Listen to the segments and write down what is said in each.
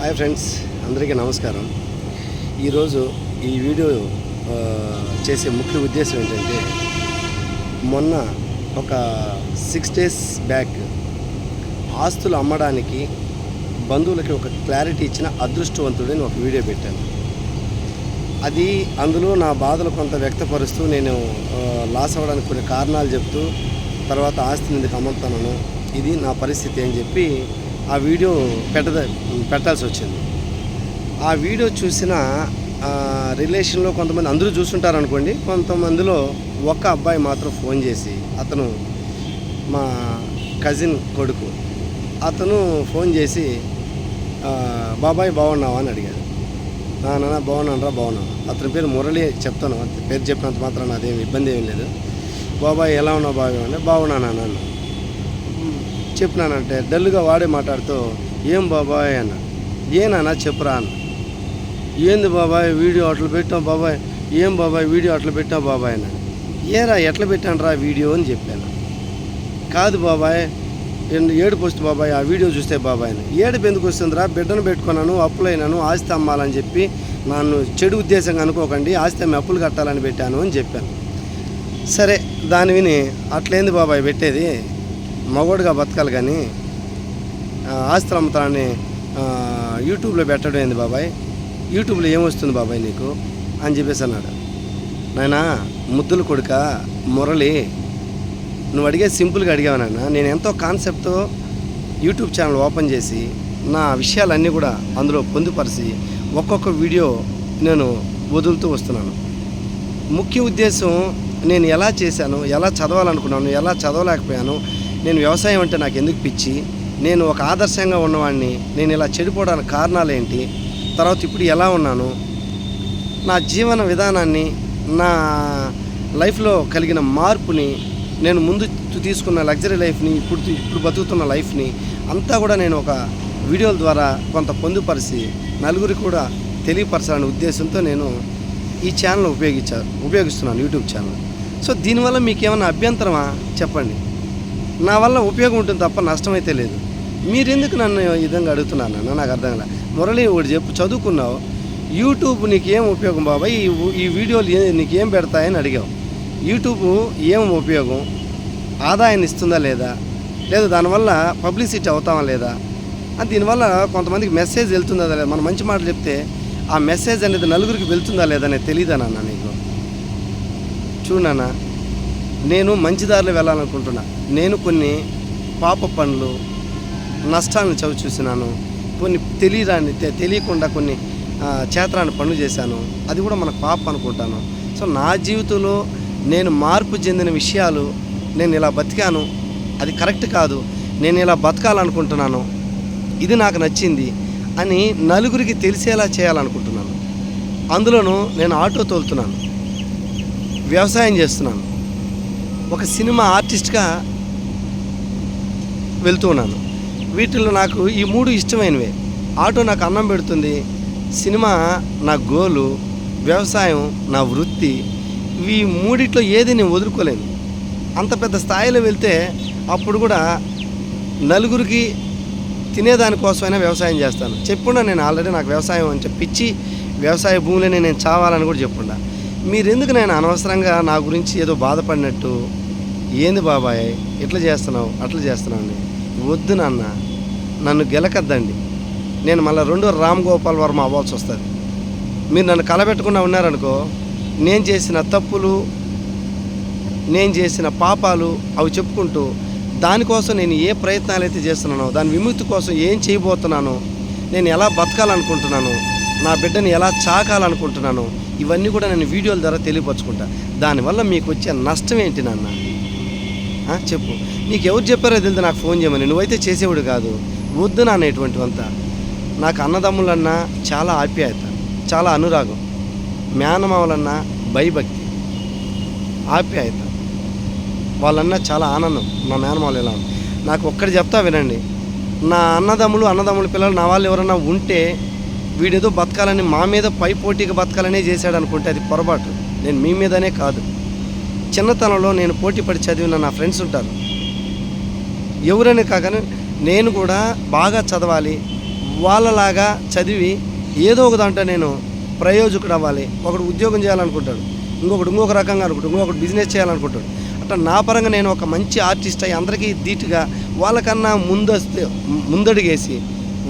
Hi friends అందరికీ నమస్కారం. ఈరోజు ఈ వీడియో చేసే ముఖ్య ఉద్దేశం ఏంటంటే మొన్న ఒక సిక్స్ డేస్ బ్యాక్ ఆస్తులు అమ్మడానికి బంధువులకి ఒక క్లారిటీ ఇచ్చిన అదృష్టవంతుడని ఒక వీడియో పెట్టాను. అది అందులో నా బాధలు కొంత వ్యక్తపరుస్తూ నేను లాస్ అవ్వడానికి కొన్ని కారణాలు చెప్తూ తర్వాత ఆస్తిని ఎందుకు అమ్ముతాను ఇది నా పరిస్థితి అని చెప్పి ఆ వీడియో పెట్టద పెట్టాల్సి వచ్చింది. ఆ వీడియో చూసిన రిలేషన్లో కొంతమంది అందరూ చూస్తుంటారు అనుకోండి కొంతమందిలో ఒక్క అబ్బాయి మాత్రం ఫోన్ చేసి అతను మా కజిన్ కొడుకు అతను ఫోన్ చేసి బాబాయ్ బాగున్నావా? అని అడిగాడు. నాన్న బాగున్నాను రా బాగున్నాను. అతని పేరు మురళి చెప్తాను పేరు చెప్పినంత మాత్రం అదేం ఇబ్బంది ఏం లేదు. బాబాయ్ ఎలా ఉన్నావు బాగా అంటే బాగున్నాను అన్నాను చెప్పినానంటే డల్గా వాడే మాట్లాడుతూ ఏం బాబాయ్ అన్న. ఏనా చెప్పురా అన్న. ఏంది బాబాయ్ వీడియో అట్లా పెట్టావు బాబాయ్ ఏం బాబాయ్ వీడియో అట్లా పెట్టావు బాబాయ్ అన్న ఏరా ఎట్లా పెట్టాను రా వీడియో అని చెప్పాను. కాదు బాబాయ్ ఏడుపు వస్తుంది బాబాయ్ ఆ వీడియో చూస్తే బాబాయ్ అని. ఏడుపు ఎందుకు వస్తుందిరా? బిడ్డను పెట్టుకున్నాను అప్పులైనాను ఆస్తి అమ్మాలని చెప్పి నన్ను చెడు ఉద్దేశంగా అనుకోకండి ఆస్తి అమ్మి అప్పులు కట్టాలని పెట్టాను అని చెప్పాను. సరే దాని విని అట్లేంది బాబాయ్ పెట్టేది? మగోడుగా బతకాలి కానీ ఆస్తులు అమ్ముతానని యూట్యూబ్లో పెట్టడం ఏంది బాబాయ్? యూట్యూబ్లో ఏమొస్తుంది బాబాయ్ నీకు? అని చెప్పేసి అన్నాడు. నాయనా ముద్దుల కొడుక మురళి నువ్వు అడిగే సింపుల్గా అడిగావనన్నా నేను ఎంతో కాన్సెప్ట్తో యూట్యూబ్ ఛానల్ ఓపెన్ చేసి నా విషయాలన్నీ కూడా అందులో పొందుపరిచి ఒక్కొక్క వీడియో నేను వదులుతూ వస్తున్నాను. ముఖ్య ఉద్దేశం నేను ఎలా చేశాను ఎలా చదవాలనుకున్నాను ఎలా చదవలేకపోయాను నేను వ్యవసాయం అంటే నాకు ఎందుకు పిచ్చి? నేను ఒక ఆదర్శంగా ఉన్నవాడిని నేను ఇలా చెడిపోవడానికి కారణాలు ఏంటి తర్వాత ఇప్పుడు ఎలా ఉన్నాను? నా జీవన విధానాన్ని నా లైఫ్లో కలిగిన మార్పుని నేను ముందు తీసుకున్న లగ్జరీ లైఫ్ని ఇప్పుడు ఇప్పుడు బతుకుతున్న లైఫ్ని అంతా కూడా నేను ఒక వీడియోల ద్వారా కొంత పొందుపరిచి నలుగురికి కూడా తెలియపరచాలనే ఉద్దేశంతో నేను ఈ ఛానల్ ఉపయోగించాను ఉపయోగిస్తున్నాను యూట్యూబ్ ఛానల్. సో దీనివల్ల మీకు ఏమైనా అభ్యంతరమా? చెప్పండి. నా వల్ల ఉపయోగం ఉంటుంది తప్ప నష్టమైతే లేదు. మీరెందుకు నన్ను ఈ విధంగా అడుగుతున్నాను అన్న నాకు అర్థం కాలే. మురళి ఒకటి చెప్పు చదువుకున్నావు. యూట్యూబ్ నీకేం ఉపయోగం బాబాయ్? ఈ ఈ వీడియోలు ఏ- ఏం పెడతాయని అడిగావు. యూట్యూబ్ ఏం ఉపయోగం? ఆదాయాన్ని ఇస్తుందా లేదా? లేదా దానివల్ల పబ్లిసిటీ అవుతామా లేదా? అది దీనివల్ల కొంతమందికి మెసేజ్ వెళ్తుందా లేదా? మనం మంచి మాటలు చెప్తే ఆ మెసేజ్ అనేది నలుగురికి వెళ్తుందా లేదా అనేది తెలియదా నాన్న నీకు? చూడు నాన్న నేను మంచి దారిలో వెళ్ళాలనుకుంటున్నా. నేను కొన్ని పాప పనులు నష్టాన్ని చవి చూసినాను. కొన్ని తెలియరాని తెలియకుండా కొన్ని క్షేత్రాన్ని చేతరాని పనులు చేశాను. అది కూడా మనకు పాప అనుకుంటాను. సో నా జీవితంలో నేను మార్పు చెందిన విషయాలు నేను ఇలా బతికాను. అది కరెక్ట్ కాదు. నేను ఇలా బతకాలనుకుంటున్నాను. ఇది నాకు నచ్చింది అని నలుగురికి తెలిసేలా చేయాలనుకుంటున్నాను. అందులోనూ నేను ఆటో తోలుతున్నాను. వ్యవసాయం చేస్తున్నాను. ఒక సినిమా ఆర్టిస్ట్గా వెళ్తూ ఉన్నాను. వీటిల్లో నాకు ఈ మూడు ఇష్టమైనవే. ఆటో నాకు అన్నం పెడుతుంది సినిమా నా గోలు వ్యవసాయం నా వృత్తి ఈ మూడిట్లో ఏది నేను వదులుకోలేను. అంత పెద్ద స్థాయిలో వెళ్తే అప్పుడు కూడా నలుగురికి తినేదానికోసమైనా వ్యవసాయం చేస్తాను. చెప్పుండా నేను ఆల్రెడీ నాకు వ్యవసాయం అని చెప్పించి వ్యవసాయ భూములని నేను చావాలని కూడా చెప్పుండా. మీరెందుకు నేను అనవసరంగా నా గురించి ఏదో బాధపడినట్టు ఏంది బాబాయ్? ఇట్లా చేస్తున్నావు అట్లా చేస్తున్నావు అని. వద్దు నాన్న నన్ను గెలకద్దండి. నేను మళ్ళీ రెండో రామ్ గోపాల్ వర్మ అవ్వాల్సి వస్తుంది. మీరు నన్ను కలబెట్టకుండా ఉన్నారనుకో నేను చేసిన తప్పులు నేను చేసిన పాపాలు అవి చెప్పుకుంటూ దానికోసం నేను ఏ ప్రయత్నాలు అయితే చేస్తున్నానో దాని విముక్తి కోసం ఏం చేయబోతున్నానో నేను ఎలా బతకాలనుకుంటున్నాను నా బిడ్డని ఎలా చాకాలనుకుంటున్నాను ఇవన్నీ కూడా నేను వీడియోల ద్వారా తెలియపరచుకుంటా. దానివల్ల మీకు వచ్చే నష్టం ఏంటి నాన్న? చెప్పు. నీకు ఎవరు చెప్పారో తెలియదు నాకు ఫోన్ చేయమని. నువ్వైతే చేసేవాడు కాదు. వద్దు నాన్న ఇటువంటివంతా. నాకు అన్నదమ్ములన్నా చాలా ఆప్యాయత చాలా అనురాగం. మేనమావలన్నా భయభక్తి ఆప్యాయత. వాళ్ళన్నా చాలా ఆనందం. నా మేనమావలు ఎలా నాకు ఒక్కటి చెప్తా వినండి. నా అన్నదమ్ములు అన్నదమ్ముల పిల్లలు నా వాళ్ళు ఎవరన్నా ఉంటే వీడేదో బతకాలని మా మీద పై పోటీగా బతకాలనే చేశాడు అనుకుంటే అది పొరపాటు. నేను మీ మీదనే కాదు. చిన్నతనంలో నేను పోటీపడి చదివిన నా ఫ్రెండ్స్ ఉంటారు. ఎవరని కాకని నేను కూడా బాగా చదవాలి వాళ్ళలాగా చదివి ఏదో ఒక దాంట్లో నేను ప్రయోజకుడు అవ్వాలి. ఒకడు ఉద్యోగం చేయాలనుకుంటాడు ఇంకొకటి ఇంకొక రకంగా అనుకుంటాడు ఇంకొకటి బిజినెస్ చేయాలనుకుంటాడు. అట్లా నా పరంగా నేను ఒక మంచి ఆర్టిస్ట్ అయ్యి అందరికీ ధీటుగా వాళ్ళకన్నా ముందస్తే ముందడుగేసి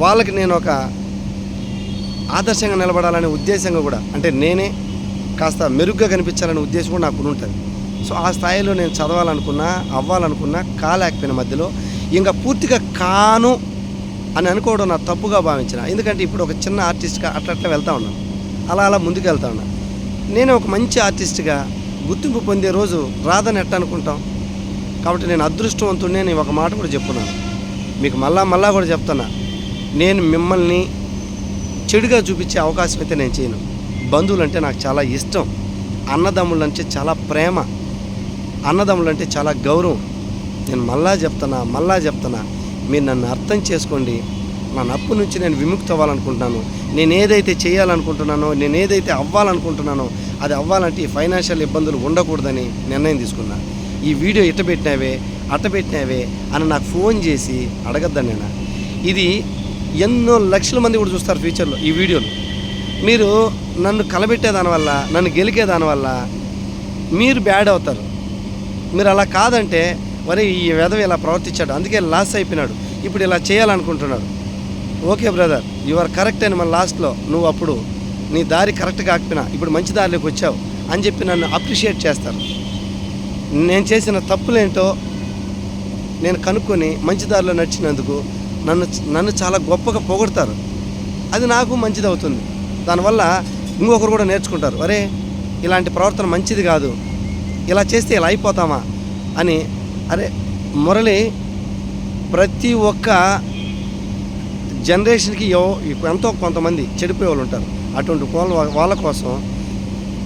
వాళ్ళకి నేను ఒక ఆదర్శంగా నిలబడాలనే ఉద్దేశంగా కూడా అంటే నేనే కాస్త మెరుగ్గా కనిపించాలనే ఉద్దేశం కూడా నాకు ఉంటుంది. సో ఆ స్థాయిలో నేను చదవాలనుకున్నా అవ్వాలనుకున్నా కాలేకపోయిన మధ్యలో ఇంకా పూర్తిగా కాను అని అనుకోవడం నా తప్పుగా భావించిన. ఎందుకంటే ఇప్పుడు ఒక చిన్న ఆర్టిస్ట్గా అట్లా అట్లా వెళ్తా ఉన్నాను. అలా అలా ముందుకు వెళ్తా ఉన్నా. నేను ఒక మంచి ఆర్టిస్ట్గా గుర్తింపు పొందే రోజు రాదని ఎట్ట అనుకుంటాం? కాబట్టి నేను అదృష్టవంతుడిని నేను ఒక మాట కూడా చెప్తున్నాను మీకు మళ్ళా మళ్ళా కూడా చెప్తున్నా. నేను మిమ్మల్ని చెడుగా చూపించే అవకాశం అయితే నేను చేయను. బంధువులు అంటే నాకు చాలా ఇష్టం. అన్నదమ్ములంటే చాలా ప్రేమ. అన్నదమ్ములు అంటే చాలా గౌరవం. నేను మళ్ళా చెప్తున్నా మళ్ళా చెప్తున్నా మీరు నన్ను అర్థం చేసుకోండి. నా నప్పు నుంచి నేను విముక్తి అవ్వాలనుకుంటున్నాను. నేను ఏదైతే చేయాలనుకుంటున్నానో నేను ఏదైతే అవ్వాలనుకుంటున్నానో అది అవ్వాలంటే ఈ ఫైనాన్షియల్ ఇబ్బందులు ఉండకూడదని నిర్ణయం తీసుకున్నా. ఈ వీడియో ఇట్ట పెట్టినావే అట్ట పెట్టినావే అని నాకు ఫోన్ చేసి అడగద్దాను నేను ఇది ఎన్నో లక్షల మంది కూడా చూస్తారు ఫ్యూచర్లో ఈ వీడియోలు. మీరు నన్ను కలబెట్టే దానివల్ల నన్ను గెలికే దానివల్ల మీరు బ్యాడ్ అవుతారు. మీరు అలా కాదంటే మరి ఈ వెధవ ఇలా ప్రవర్తించాడు అందుకే లాస్ అయిపోయినాడు ఇప్పుడు ఇలా చేయాలనుకుంటున్నాడు. Okay brother you are correct అని మన లాస్ట్లో నువ్వు అప్పుడు నీ దారి కరెక్ట్ కాకపోయినా ఇప్పుడు మంచి దారిలోకి వచ్చావు అని చెప్పి నన్ను అప్రిషియేట్ చేస్తారు. నేను చేసిన తప్పులేంటో నేను కనుక్కొని మంచి దారిలో నడిచినందుకు నన్ను నన్ను చాలా గొప్పగా పొగడతారు. అది నాకు మంచిది అవుతుంది దానివల్ల ఇంకొకరు కూడా నేర్చుకుంటారు. అరే ఇలాంటి ప్రవర్తన మంచిది కాదు. ఇలా చేస్తే ఇలా అయిపోతామా అని అరే మురళి ప్రతి ఒక్క జనరేషన్కి ఎంతో కొంతమంది చెడిపోయే వాళ్ళు ఉంటారు. అటువంటి వాళ్ళ వాళ్ళ కోసం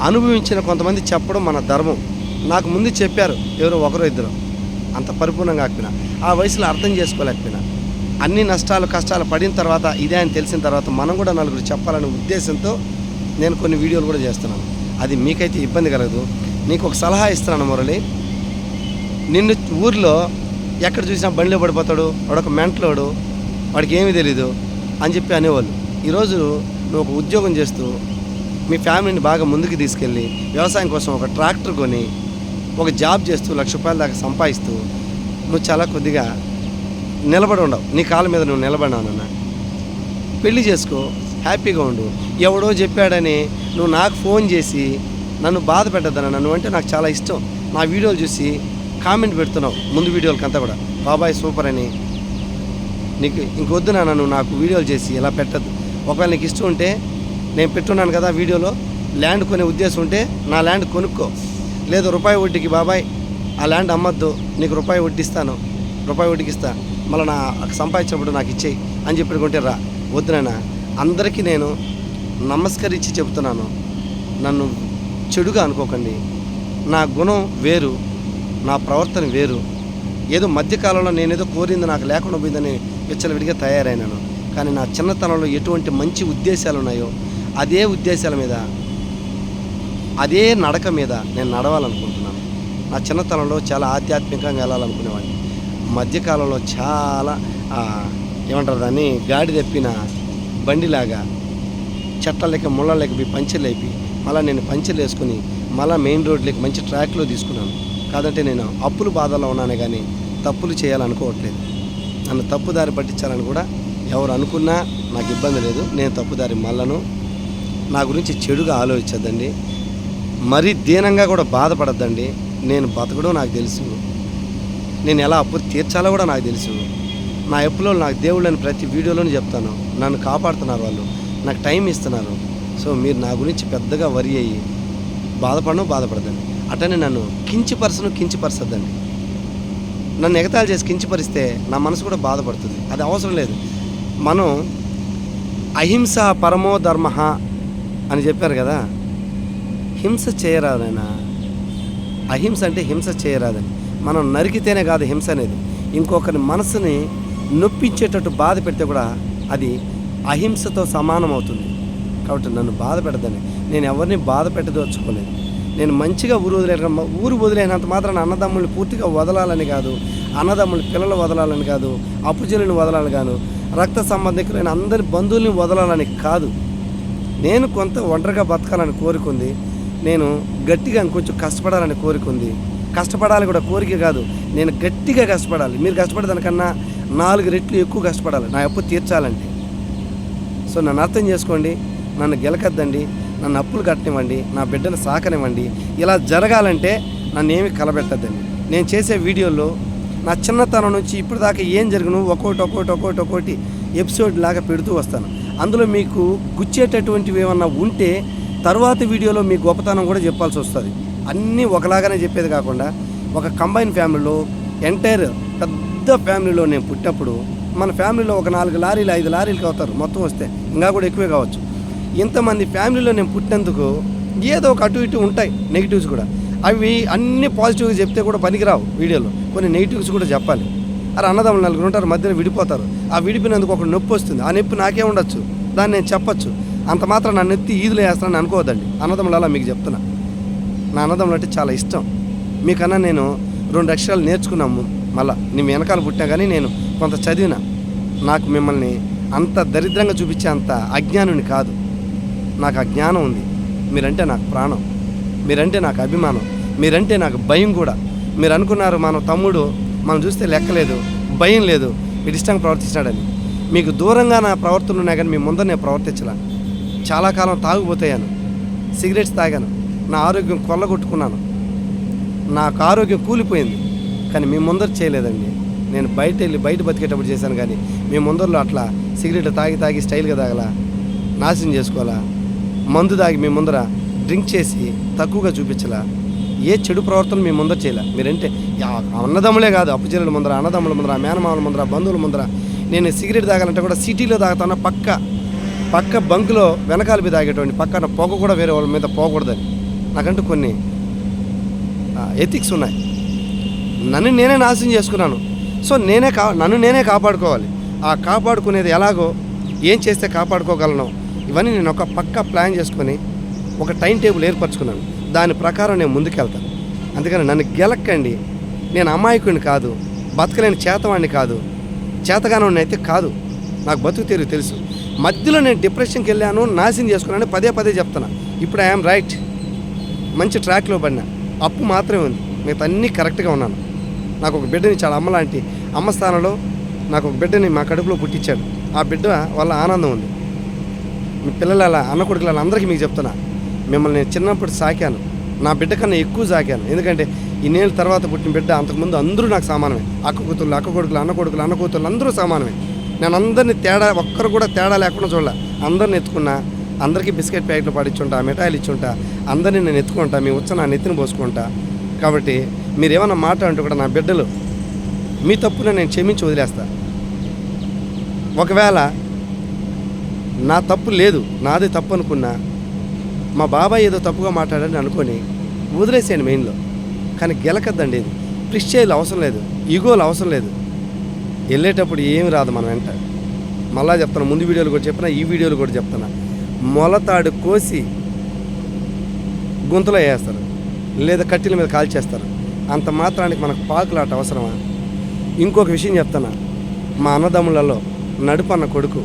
అనుభవించిన కొంతమంది చెప్పడం మన ధర్మం. నాకు ముందు చెప్పారు ఎవరో ఒకరో ఇద్దరు. అంత పరిపూర్ణంగా కాకపోయినా ఆ వయసులో అర్థం చేసుకోలేకపోయినా. అన్ని నష్టాలు కష్టాలు పడిన తర్వాత ఇదే అని తెలిసిన తర్వాత మనం కూడా నలుగురు చెప్పాలనే ఉద్దేశంతో నేను కొన్ని వీడియోలు కూడా చేస్తున్నాను. అది మీకైతే ఇబ్బంది కలగదు. నీకు ఒక సలహా ఇస్తున్నాను మురళి. నిన్ను ఊర్లో ఎక్కడ చూసినా బండిలో పడిపోతాడు వాడొక మెంటలోడు వాడికి ఏమీ తెలీదు అని చెప్పి అనేవాళ్ళు. ఈరోజు నువ్వు ఒక ఉద్యోగం చేస్తూ మీ ఫ్యామిలీని బాగా ముందుకు తీసుకెళ్ళి వ్యవసాయం కోసం ఒక ట్రాక్టర్ కొని ఒక జాబ్ చేస్తూ లక్ష రూపాయల దాకా సంపాదిస్తూ నువ్వు చాలా కొద్దిగా నిలబడి ఉండవు. నీ కాళ్ళ మీద నువ్వు నిలబడినానన్న పెళ్ళి చేసుకో హ్యాపీగా ఉండు. ఎవడో చెప్పాడని నువ్వు నాకు ఫోన్ చేసి నన్ను బాధ పెట్టద్దన్న నన్ను అంటే నాకు చాలా ఇష్టం. నా వీడియోలు చూసి కామెంట్ పెడుతున్నావు ముందు వీడియోలకంతా కూడా. బాబాయ్ సూపర్ అని. నీకు ఇంకొద్దు నన్ను నాకు వీడియోలు చేసి ఇలా పెట్టద్దు? ఒకవేళ నీకు ఇష్టం ఉంటే నేను పెట్టున్నాను కదా వీడియోలో ల్యాండ్ కొనే ఉద్దేశం ఉంటే నా ల్యాండ్ కొనుక్కో. లేదు రూపాయి వడ్డీకి బాబాయ్ ఆ ల్యాండ్ అమ్మద్దు నీకు రూపాయి వడ్డిస్తాను రూపాయి వడ్డీకి ఇస్తా. మళ్ళీ నా సంపాదించినప్పుడు నాకు ఇచ్చేయి అని చెప్పి రా. వద్దునైనా అందరికీ నేను నమస్కరించి చెబుతున్నాను. నన్ను చెడుగా అనుకోకండి. నా గుణం వేరు నా ప్రవర్తన వేరు. ఏదో మధ్యకాలంలో నేనేదో కోరింది నాకు లేకుండా పోయిందని విచ్చలవిడిగా తయారైనాను. కానీ నా చిన్నతనంలో ఎటువంటి మంచి ఉద్దేశాలు ఉన్నాయో అదే ఉద్దేశాల మీద అదే నడక మీద నేను నడవాలనుకుంటున్నాను. నా చిన్నతనంలో చాలా ఆధ్యాత్మికంగా వెళ్ళాలనుకునేవాడిని. మధ్యకాలంలో చాలా ఏమంటారు దాన్ని గాడి తెప్పిన బండిలాగా చెట్ల లేక ముళ్ళ లేక పంచలేపి మళ్ళీ నేను పంచర్లు వేసుకుని మళ్ళీ మెయిన్ రోడ్లకి మంచి ట్రాక్లో తీసుకున్నాను. కాదంటే నేను అప్పులు బాధలో ఉన్నానే కానీ తప్పులు చేయాలనుకోవట్లేదు. నన్ను తప్పుదారి పట్టించాలని కూడా ఎవరు అనుకున్నా నాకు ఇబ్బంది లేదు. నేను తప్పుదారి మళ్ళను. నా గురించి చెడుగా ఆలోచించద్దండి. మరీ దీనంగా కూడా బాధపడద్దండి. నేను బతకడం నాకు తెలుసు. నేను ఎలా అప్పు తీర్చాలో కూడా నాకు తెలుసు. నా ఎప్పులో నాకు దేవుళ్ళని ప్రతి వీడియోలోనే చెప్తాను. నన్ను కాపాడుతున్నారు వాళ్ళు. నాకు టైం ఇస్తున్నారు. సో మీరు నా గురించి పెద్దగా వరి అయ్యి బాధపడను బాధపడదండి. అటనే నన్ను కించిపరచను కించిపరచద్దండి. నన్ను ఎగతాళి చేసి కించిపరిస్తే నా మనసు కూడా బాధపడుతుంది. అది అవసరం లేదు. మనం అహింస పరమో ధర్మ అని చెప్పారు కదా హింస చేయరాదైనా అహింస అంటే హింస చేయరాదని మనం నరికితేనే కాదు హింస అనేది. ఇంకొకరి మనసుని నొప్పించేటట్టు బాధ పెడితే కూడా అది అహింసతో సమానం అవుతుంది కాబట్టి నన్ను బాధ పెడదని నేను ఎవరిని బాధ పెట్టదోచుకోలేదు నేను మంచిగా ఊరు వదిలేక ఊరు వదిలేనంత మాత్రం అన్నదమ్ముల్ని పూర్తిగా వదలాలని కాదు. అన్నదమ్ముల పిల్లలు వదలాలని కాదు. అప్పుజనులను వదలాలని కాదు. రక్త సంబంధికులైన అందరి బంధువుల్ని వదలాలని కాదు. నేను కొంత ఒంటరిగా బతకాలని కోరుకుంది. నేను గట్టిగా కొంచెం కష్టపడాలని కోరుకుంది. కష్టపడాలి కూడా కోరిక కాదు. నేను గట్టిగా కష్టపడాలి. మీరు కష్టపడేదానికన్నా నాలుగు రెట్లు ఎక్కువ కష్టపడాలి. నా అప్పు తీర్చాలంటే. సో నన్ను అర్థం చేసుకోండి. నన్ను గెలకద్దండి నన్ను అప్పులు కట్టనివ్వండి నా బిడ్డను సాకనివ్వండి. ఇలా జరగాలంటే నన్ను ఏమి కలబెట్టద్దండి. నేను చేసే వీడియోలో నా చిన్నతనం నుంచి ఇప్పటిదాకా ఏం జరిగిన ఒక్కోటి ఒక్కోటి ఒక్కోటి ఒక్కోటి ఎపిసోడ్ లాగా పెడుతూ వస్తాను. అందులో మీకు గుచ్చేటటువంటివి ఏమన్నా ఉంటే తర్వాత వీడియోలో మీ గొప్పతనం కూడా చెప్పాల్సి వస్తుంది. అన్నీ ఒకలాగానే చెప్పేది కాకుండా ఒక కంబైన్ ఫ్యామిలీలో ఎంటైర్ పెద్ద ఫ్యామిలీలో నేను పుట్టినప్పుడు మన ఫ్యామిలీలో ఒక నాలుగు లారీలు ఐదు లారీలు అవుతారు. మొత్తం వస్తే ఇంకా కూడా ఎక్కువే కావచ్చు. ఇంతమంది ఫ్యామిలీలో నేను పుట్టినందుకు ఏదో ఒక అటు ఇటు ఉంటాయి నెగిటివ్స్ కూడా. అవి అన్ని పాజిటివ్గా చెప్తే కూడా పనికిరావు వీడియోలో. కొన్ని నెగిటివ్స్ కూడా చెప్పాలి. అరే అన్నదమ్ములు నలుగురు ఉంటారు మధ్యలో విడిపోతారు. ఆ విడిపోయినందుకు ఒక నొప్పి వస్తుంది. ఆ నొప్పి నాకే ఉండొచ్చు. దాన్ని నేను చెప్పొచ్చు. అంత మాత్రం నన్ను ఎత్తి ఈదులు వేస్తానని అనుకోవద్దండి. అన్నదమ్ములు అలా మీకు చెప్తున్నా. నా అన్నదమ్ములు అంటే చాలా ఇష్టం. మీకన్నా నేను రెండు అక్షరాలు నేర్చుకున్నాము మళ్ళా. నేను వెనకాల పుట్టినా కానీ నేను కొంత చదివిన. నాకు మిమ్మల్ని అంత దరిద్రంగా చూపించే అంత అజ్ఞానుని కాదు. నాకు ఆ జ్ఞానం ఉంది. మీరంటే నాకు ప్రాణం. మీరంటే నాకు అభిమానం. మీరంటే నాకు భయం కూడా. మీరు అనుకున్నారు మన తమ్ముడు మనం చూస్తే లెక్కలేదు భయం లేదు. వీడు ఇష్టంగా ప్రవర్తిస్తాడని మీకు దూరంగా నా ప్రవర్తనలు ఉన్నాయి కానీ మీ ముందర నేను ప్రవర్తించలా. చాలా కాలం తాగుపోతాయాను సిగరెట్స్ తాగాను. నా ఆరోగ్యం కొల్లగొట్టుకున్నాను. నాకు ఆరోగ్యం కూలిపోయింది. కానీ మీ ముందర చేయలేదండి. నేను బయట వెళ్ళి బయట బతికేటప్పుడు చేశాను కానీ మీ ముందరలో అట్లా సిగరెట్ తాగి తాగి స్టైల్గా తాగలా. నాశనం చేసుకోవాలా? మందు తాగి మీ ముందర డ్రింక్ చేసి తక్కువగా చూపించలా? ఏ చెడు ప్రవర్తన మీ ముందర చేయలే? మీరంటే అన్నదమ్ములే కాదు అప్పుచెల్లెల ముందర అన్నదమ్ముల ముందర మేనమామల ముందర బంధువుల ముందర. నేను సిగరెట్ తాగాలంటే కూడా సిటీలో తాగుతాను? పక్క పక్క బంకులో వెనకాల మీద తాగేటువంటి పక్కన పొగ కూడా వేరే వాళ్ళ మీద పోకూడదని. నాకంటూ కొన్ని ఎథిక్స్ ఉన్నాయి. నన్ను నేనే నాశనం చేసుకున్నాను. సో నేనే కా నన్ను నేనే కాపాడుకోవాలి. ఆ కాపాడుకునేది ఎలాగో ఏం చేస్తే కాపాడుకోగలను? ఇవన్నీ నేను ఒక పక్క ప్లాన్ చేసుకొని ఒక టైం టేబుల్ ఏర్పరచుకున్నాను. దాని ప్రకారం నేను ముందుకెళ్తాను. అందుకని నన్ను గెలక్కండి. నేను అమాయకుడిని కాదు బతకలేని చేతవాడిని కాదు చేతగానోడిని అయితే కాదు. నాకు బతుకు తీరు తెలుసు. మధ్యలో నేను డిప్రెషన్కి వెళ్ళాను నాశనం చేసుకున్నాను పదే పదే చెప్తున్నా. ఇప్పుడు ఐఎమ్ రైట్. మంచి ట్రాక్లో పడినా. అప్పు మాత్రమే ఉంది. మిగతా అన్నీ కరెక్ట్గా ఉన్నాను. నాకు ఒక బిడ్డని చాలా అమ్మ లాంటి అమ్మ స్థానంలో నాకు ఒక బిడ్డని మా కడుపులో పుట్టించాడు. ఆ బిడ్డ వల్ల ఆనందం ఉంది. మీ పిల్లలు అలా అన్న కొడుకులు అలా అందరికీ మీకు చెప్తున్నా. మిమ్మల్ని నేను చిన్నప్పుడు సాకాను. నా బిడ్డ కన్నా ఎక్కువ సాకాను. ఎందుకంటే ఇన్నేళ్ళ తర్వాత పుట్టిన బిడ్డ అంతకుముందు అందరూ నాకు సమానమే. అక్క కూతుళ్ళు అక్క కొడుకులు అన్న కొడుకులు అన్న కూతుళ్ళు అందరూ సమానమే. నేను అందరినీ తేడా ఒక్కరు కూడా తేడా లేకుండా చూడాల. అందరిని ఎత్తుకున్నా అందరికీ బిస్కెట్ ప్యాకెట్లు పాడించుంటా మిఠాయిలు ఇచ్చుంటా అందరినీ నేను ఎత్తుకుంటా మీ ఉచ్చ నా నెత్తిని పోసుకుంటా. కాబట్టి మీరు ఏమన్నా మాట అంటే కూడా నా బిడ్డలు మీ తప్పున నేను క్షమించి వదిలేస్తా. ఒకవేళ నా తప్పు లేదు నాదే తప్పు అనుకున్నా మా బాబాయ్ ఏదో తప్పుగా మాట్లాడని అనుకొని వదిలేసాను మెయిన్లో. కానీ గెలకద్దండి ఇది ప్రిష్ చేయాలి అవసరం లేదు ఈగోలు అవసరం లేదు. వెళ్ళేటప్పుడు ఏమి రాదు మన వెంట. మళ్ళా చెప్తాను ముందు వీడియోలు కూడా చెప్పిన ఈ వీడియోలు కూడా చెప్తున్నా. మొలతాడు కోసి గుంతలో వేస్తారు లేదా కట్టెల మీద కాల్చేస్తారు. అంత మాత్రానికి మనకు పాకులాట అవసరమా? ఇంకొక విషయం చెప్తాను మా అన్నదమ్ములలో నడుపన్న కొడుకు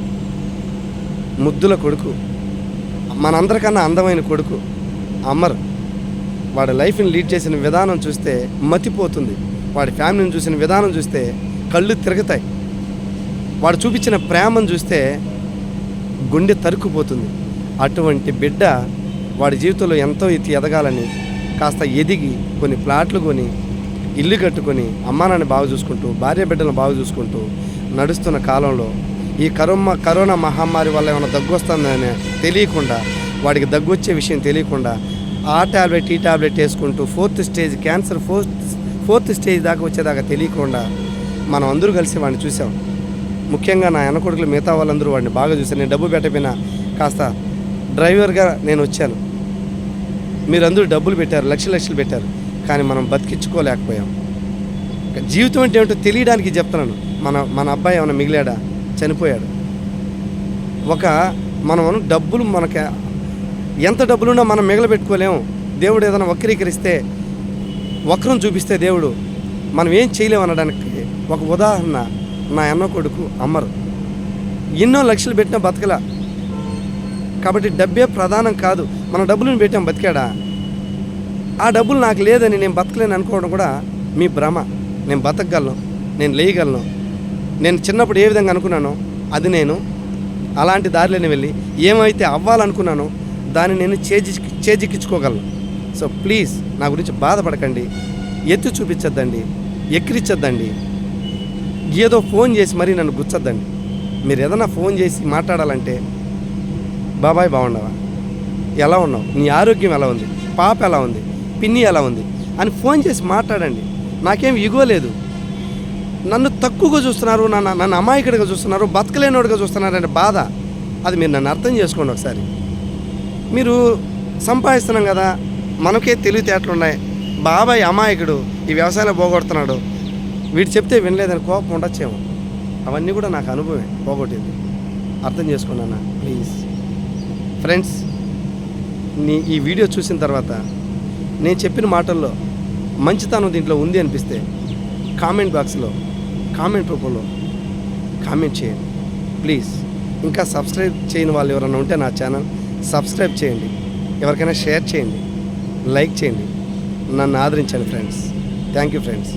ముద్దుల కొడుకు మనందరికన్నా అందమైన కొడుకు అమర్. వాడి లైఫ్ని లీడ్ చేసిన విధానం చూస్తే మతిపోతుంది. వాడి ఫ్యామిలీని చూసిన విధానం చూస్తే కళ్ళు తిరుగుతాయి. వాడు చూపించిన ప్రేమను చూస్తే గుండె తరుక్కుపోతుంది. అటువంటి బిడ్డ వాడి జీవితంలో ఎంతో ఎత్తి ఎదగాలని కాస్త ఎదిగి కొన్ని ప్లాట్లు కొని ఇల్లు కట్టుకొని అమ్మానాన్ని బాగా చూసుకుంటూ భార్య బిడ్డలను బాగా చూసుకుంటూ నడుస్తున్న కాలంలో ఈ కరోనా కరోనా మహమ్మారి వల్ల ఏమైనా దగ్గు వస్తుందని తెలియకుండా వాడికి దగ్గు వచ్చే విషయం తెలియకుండా ఆ ట్యాబ్లెట్ ఈ ట్యాబ్లెట్ వేసుకుంటూ fourth stage cancer fourth fourth stage దాకా వచ్చేదాకా తెలియకుండా మనం అందరూ కలిసి వాడిని చూసాం. ముఖ్యంగా నా వెనకొడుకులు మిగతా వాళ్ళందరూ వాడిని బాగా చూశాను నేను డబ్బు పెట్టపోయినా కాస్త డ్రైవర్గా నేను వచ్చాను. మీరందరూ డబ్బులు పెట్టారు లక్ష లక్షలు పెట్టారు. కానీ మనం బతికించుకోలేకపోయాం. జీవితం అంటే ఏమిటో తెలియడానికి చెప్తున్నాను. మన మన అబ్బాయి ఏమైనా మిగిలాడా? చనిపోయాడు. ఒక మనం డబ్బులు మనకి ఎంత డబ్బులున్నా మనం మిగలబెట్టుకోలేము. దేవుడు ఏదైనా వక్రీకరిస్తే వక్రం చూపిస్తే దేవుడు మనం ఏం చేయలేము అనడానికి ఒక ఉదాహరణ నా అన్న కొడుకు అమ్మరు ఎన్నో లక్షలు పెట్టినా బతకల. కాబట్టి డబ్బే ప్రధానం కాదు. మన డబ్బులను పెట్టాం బతికాడా? ఆ డబ్బులు నాకు లేదని నేను బతకలేను అనుకోవడం కూడా మీ భ్రమ. నేను బతకగలను నేను లేయగలను. నేను చిన్నప్పుడు ఏ విధంగా అనుకున్నానో అది నేను అలాంటి దారిలోనే వెళ్ళి ఏమైతే అవ్వాలనుకున్నానో దాన్ని నేను చేజి చేజిక్కించుకోగలను. సో ప్లీజ్ నా గురించి బాధపడకండి. ఎత్తి చూపించద్దండి. ఎక్కిరిచ్చద్దండి. ఏదో ఫోన్ చేసి మరీ నన్ను గుచ్చద్దండి. మీరు ఏదైనా ఫోన్ చేసి మాట్లాడాలంటే బాబాయ్ బాగుండవా ఎలా ఉన్నావు? నీ ఆరోగ్యం ఎలా ఉంది? పాప ఎలా ఉంది? పిన్ని ఎలా ఉంది? అని ఫోన్ చేసి మాట్లాడండి. నాకేం ఇగో లేదు. నన్ను తక్కువగా చూస్తున్నారు నన్ను నన్ను అమాయకుడిగా చూస్తున్నారు బతకలేనోడిగా చూస్తున్నారు అనే బాధ అది మీరు నన్ను అర్థం చేసుకోండి ఒకసారి. మీరు సంపాదిస్తున్నాం కదా మనకే తెలివితేటలు ఉన్నాయి బాబాయ్ అమాయకుడు ఈ వ్యవసాయంలో పోగొడుతున్నాడు. వీడు చెప్తే వినలేదని కోపం ఉండొచ్చేమో. అవన్నీ కూడా నాకు అనుభవమే పోగొట్టింది. అర్థం చేసుకున్నానా ప్లీజ్. ఫ్రెండ్స్ నీ ఈ వీడియో చూసిన తర్వాత నేను చెప్పిన మాటల్లో మంచితనం దీంట్లో ఉంది అనిపిస్తే కామెంట్ బాక్స్లో కామెంట్ రూపంలో కామెంట్ చేయండి. ప్లీజ్ ఇంకా సబ్స్క్రైబ్ చేయని వాళ్ళు ఎవరైనా ఉంటే నా ఛానల్ సబ్స్క్రైబ్ చేయండి. ఎవరికైనా షేర్ చేయండి. లైక్ చేయండి. నన్ను ఆదరించండి ఫ్రెండ్స్ థ్యాంక్ యూ ఫ్రెండ్స్